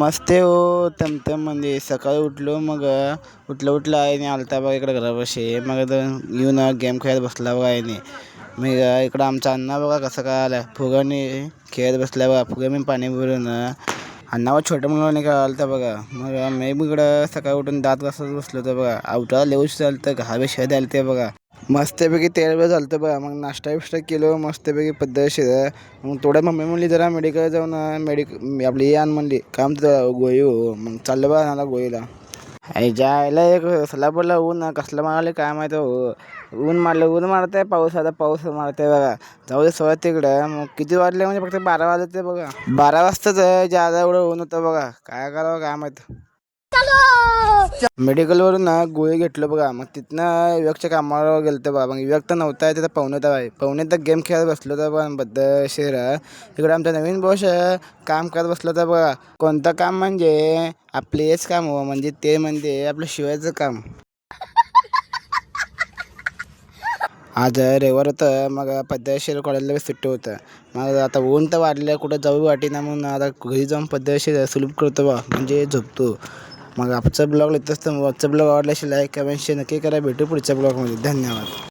मस्त आहे हो म्हणजे. सकाळी उठलो मग उठलं उठलं आईने आलता बघा इकडं घरापाशी. मग येऊन गेम खेळत बसला बघा आईने मग इकडं आमचा अण्णा बघा कसं काय आला. फुगाने खेळत बसला बघा. फुगा मी पाणी भरून अण्णावर छोट्या नाही काय आलता बघा. मग मी इकडं सकाळी उठून दात घासत बसलो होतो बघा. आवटा लेऊच चालतं घावे शेत आलं ते बघा. मस्तपैकी तेरा वेळ झालं होतं बघा. मग नाश्ता बिष्टा केलो मस्तपैकी पद्धतशीर मग थोड्या मम्मी म्हणली जरा मेडिकल जाऊन मेडिक आपली आण म्हणली काम तर गोळी हो. मग चाललं बघा मला गोळीला. आणि जायला एक सलापूरला ऊन कसलं मारले काय माहिती हो. ऊन मारलं ऊन मारतंय पाऊस आता पाऊस मारतंय बघा. जाऊ दे सोळा तिकडं. मग किती वाजले म्हणजे फक्त बारा वाजले ते बघा. बारा वाजताच ज्यादा एवढं ऊन होतं बघा. काय करावं काय माहिती. मेडिकलवरून ना गोळी घेतलं बघा. मग तिथनं विवेकच्या कामावर गेलतो तर बघा मग विवेक तर नव्हता तिथं पाहुणे तर आहे. पाहुणे तर गेम खेळत बसलो तर पण बद्द शहर तिकडे आमचा नवीन बॉस काम करत बसलो तर बघा. कोणतं काम म्हणजे? आपले हेच काम हो म्हणजे ते म्हणजे आपलं शिवायचं काम. आज रविवार होतं मग पद्धतशीर कॉलेजला सुट्टी होतं. मग आता ऊन तर वाढलं कुठं जाऊ वाटेना म्हणून. आता घरी जाऊन पद्धतशीर सुलभ करतो बा म्हणजे झोपतो. मग आजचा ब्लॉग येत असतं. आजचा ब्लॉग आवडला असेल लाईक कमेंट शेअर नक्की करा. भेटू पुढच्या ब्लॉगमध्ये. धन्यवाद.